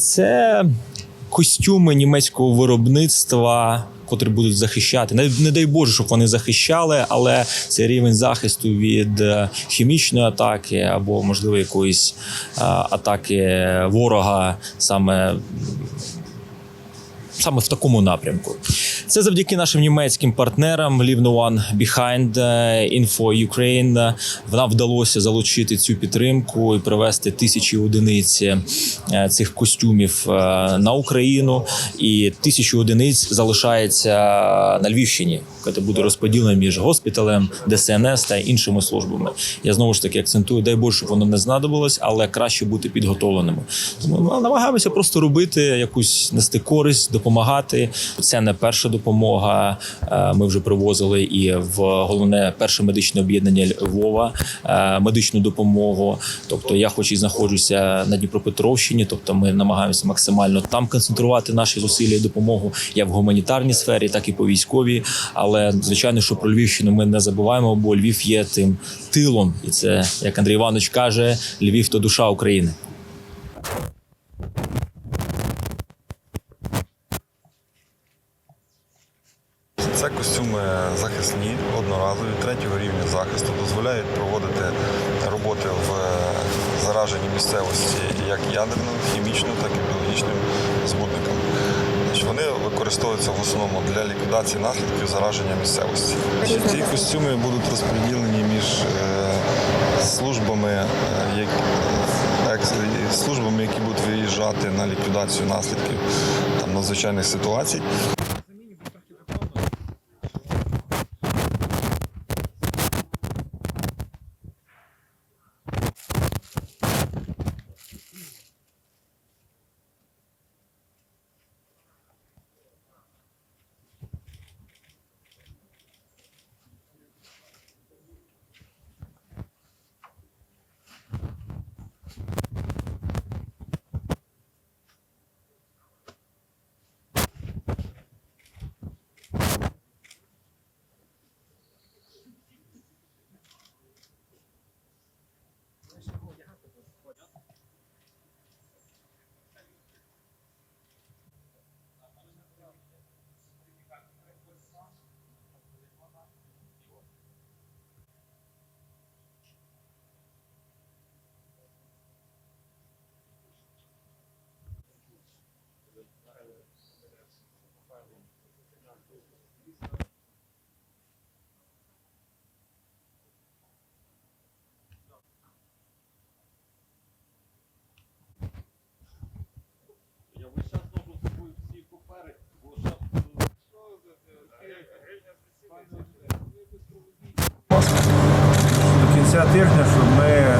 Це костюми німецького виробництва, котрі будуть захищати. Не, не дай Боже, щоб вони захищали, але це рівень захисту від е, хімічної атаки або, можливо, якоїсь е, атаки ворога саме саме в такому напрямку. Це завдяки нашим німецьким партнерам Leave No One Behind е, Info Ukraine. Вона вдалося залучити цю підтримку і привезти тисячі одиниць е, цих костюмів е, на Україну. І тисячу одиниць залишається на Львівщині, яка буде розподілена між госпіталем, ДСНС та іншими службами. Я знову ж таки акцентую, дай Боже, щоб воно не знадобилось, але краще бути підготовленими. Тому ми намагаємося просто робити якусь нести користь, допомагати. Це не перша допомога. Е, Ми вже привозили і в головне перше медичне об'єднання Львова е, медичну допомогу. Тобто, я хоч і знаходжуся на Дніпропетровщині, тобто ми намагаємося максимально там концентрувати наші зусилля і допомогу як в гуманітарній сфері, так і по військовій. Але звичайно, що про Львівщину ми не забуваємо, бо Львів є тим тилом, і це як Андрій Іванович каже: Львів то душа України. Це костюми захисні, одноразові, третього рівня захисту, дозволяють проводити роботи в е, зараженій місцевості як ядерним, хімічним, так і біологічним. Значить, Вони використовуються в основному для ліквідації наслідків зараження місцевості. Ці костюми будуть розподілені між е, службами, е, службами, які будуть виїжджати на ліквідацію наслідків там, надзвичайних ситуацій. До кінця тижня, щоб ми